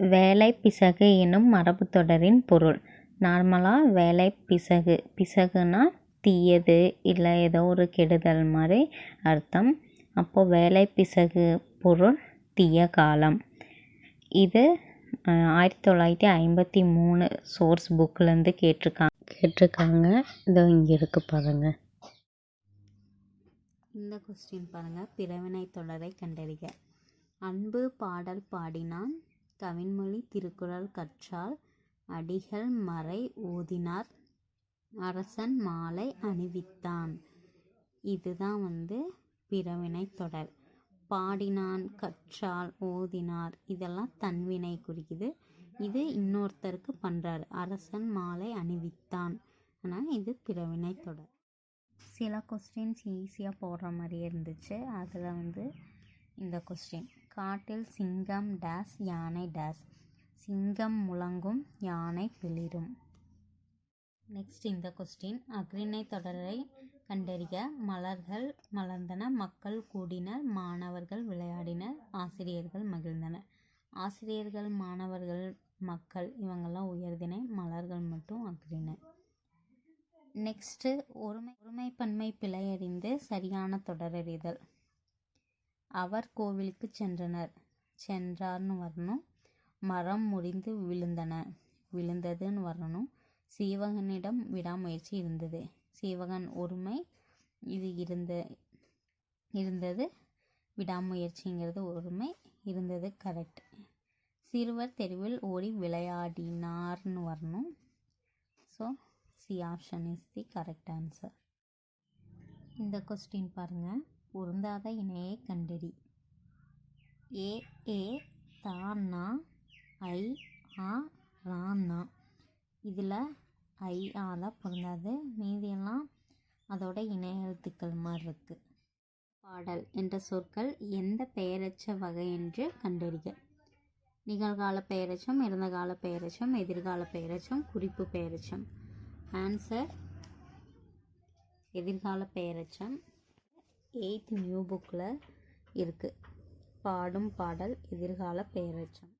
வேலை பிசகு எனும் மரபுத்தொடரின் பொருள். நார்மலாக வேலை பிசகு பிசகுனா தீயது இல்லை ஏதோ ஒரு கெடுதல் மாதிரி அர்த்தம். அப்போது வேலை பிசகு பொருள் தீய காலம் இது ஆயிரத்தி தொள்ளாயிரத்தி ஐம்பத்தி மூணு சோர்ஸ் புக்கிலேருந்து கேட்டிருக்காங்க கேட்டிருக்காங்க இதோ இங்கே இருக்குது பாருங்க. இந்த கொஸ்டின் பாருங்கள் பிறவினை தொடரை கண்டறிக. அன்பு பாடல் பாடினான் கவின்மொழி திருக்குறள் கற்றால் அடிகள் மறை ஓதினார். அரசன் மாலை அணிவித்தான். இதுதான் வந்து பிறவினை தொடர். பாடினான் கற்றால் ஓதினார். இதெல்லாம் தன்வினை குறிக்குது. இது இன்னொருத்தருக்கு பண்ணுறாரு அரசன் மாலை அணிவித்தான். ஆனால் இது பிறவினை தொடர். சில கொஸ்டின்ஸ் ஈஸியாக போடுற மாதிரியே இருந்துச்சு. அதில் வந்து இந்த கொஸ்டின் காட்டில் சிங்கம் டேஸ் யானை டேஸ். சிங்கம் முழங்கும் யானை பிளிரும். நெக்ஸ்ட் இந்த கொஸ்டின் அக்ரிணை தொடரை கண்டறிய மலர்கள் மலர்ந்தன மக்கள் கூடினர் மாணவர்கள் விளையாடினர் ஆசிரியர்கள் மகிழ்ந்தனர். ஆசிரியர்கள் மாணவர்கள் மக்கள் இவங்கெல்லாம் உயர்தினை மலர்கள் மட்டும் அக்ரிணை நெக்ஸ்ட்டு ஒருமை ஒருமைப்பன்மை பிழையறிந்து சரியான தொடரறிதல் அவர் கோவிலுக்கு சென்றனர். சென்றார்னு வரணும். மரம் முறிந்து விழுந்தன. விழுந்ததுன்னு வரணும். சீவகனிடம் விடாமுயற்சி இருந்தது. சீவகன் ஒருமை இது இருந்த இருந்தது. விடாமுயற்சிங்கிறது ஒருமை இருந்தது கரெக்ட் சிறுவர் தெருவில் ஓடி விளையாடினார்னு வரணும். So C option is the correct answer இந்த கொஸ்டின் பாருங்கள் பொருந்தாத இணையை கண்டறி ஏ ஏ தானா ஐ ஆ ராண்ணா இதில் ஐ ஆ தான் பொருந்தாது. மீதியெல்லாம் அதோட இணைய எழுத்துக்கள் மாதிரி இருக்குது பாடல் என்ற சொற்கள் எந்த பெயரச்ச வகை என்று கண்டறிக. நிகழ்கால பெயரச்சம் இறந்தகால பெயரச்சம் எதிர்கால பெயரச்சம் குறிப்பு பெயரச்சம். ஆன்சர் எதிர்கால பெயரச்சம் எயித் நியூ புக்கில் இருக்குது பாடும் பாடல் எதிர்கால பெயரச்சம்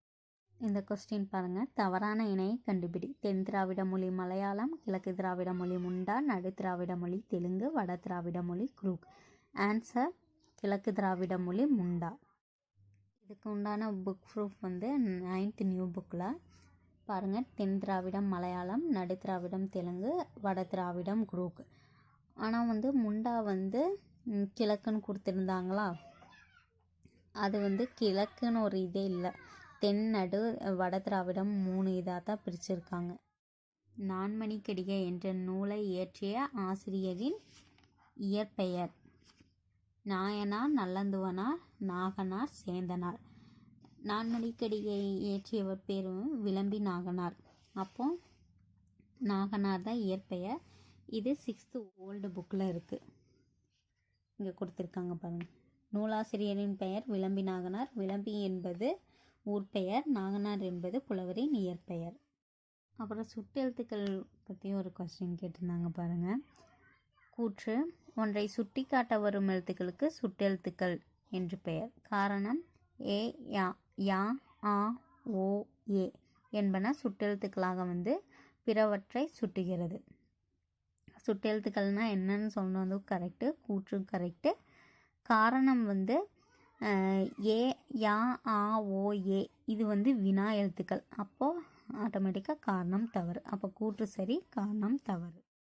இந்த கொஸ்டின் பாருங்கள் தவறான இணையை கண்டுபிடி. தென் திராவிட மொழி மலையாளம் கிழக்கு திராவிட மொழி முண்டா நடு திராவிட மொழி தெலுங்கு வட திராவிட மொழி குரூக். ஆன்சர் கிழக்கு திராவிட மொழி முண்டா. இதுக்கு உண்டான புக் ப்ரூஃப் வந்து நைன்த் நியூ புக்கில். பாருங்கள் தென் திராவிடம் மலையாளம் நடு திராவிடம் தெலுங்கு வட திராவிடம் குரூக். ஆனால் வந்து முண்டா வந்து கிழக்குன்னு கொடுத்துருந்தாங்களா? அது வந்து கிழக்குன்னு ஒரு இதே இல்லை. தென் நடு வட திராவிடம் மூணு இதாக தான் பிரிச்சிருக்காங்க. நான்மணிக்கடிகை என்ற நூலை இயற்றிய ஆசிரியரின் இயற்பெயர் நாயனார் நல்லந்துவனார் நாகனார் சேந்தனார். நான்மணிக்கடிகை இயற்றியவர் பேரும் விளம்பி நாகனார். அப்போ நாகனார் தான் இயற்பெயர். இது சிக்ஸ்த்து ஓல்டு புக்கில் இருக்குது இங்கே கொடுத்துருக்காங்க பாருங்கள் நூலாசிரியரின் பெயர் விளம்பி நாகனார். விளம்பி என்பது ஊர் பெயர். நாகனார் என்பது புலவரின் இயற்பெயர். அப்புறம் சுட்டெழுத்துக்கள் பற்றியும் ஒரு கொஸ்டின் கேட்டிருந்தாங்க பாருங்கள் கூற்று ஒன்றை சுட்டி காட்ட வரும் எழுத்துக்களுக்கு சுட்டெழுத்துக்கள் என்று பெயர். காரணம் ஏ யா யா ஆ ஓ ஏ என்பன சுட்டெழுத்துக்களாக வந்து பிறவற்றை சுட்டுகிறது. சுட்டெழுத்துக்கள்னால் என்னன்னு சொன்னதும் கரெக்டு கூற்று கரெக்டு காரணம் வந்து ஏ யா ஆ ஓ ஏ இது வந்து வினா எழுத்துக்கள். அப்போது ஆட்டோமேட்டிக்காக காரணம் தவறு. அப்போ கூற்று சரி காரணம் தவறு.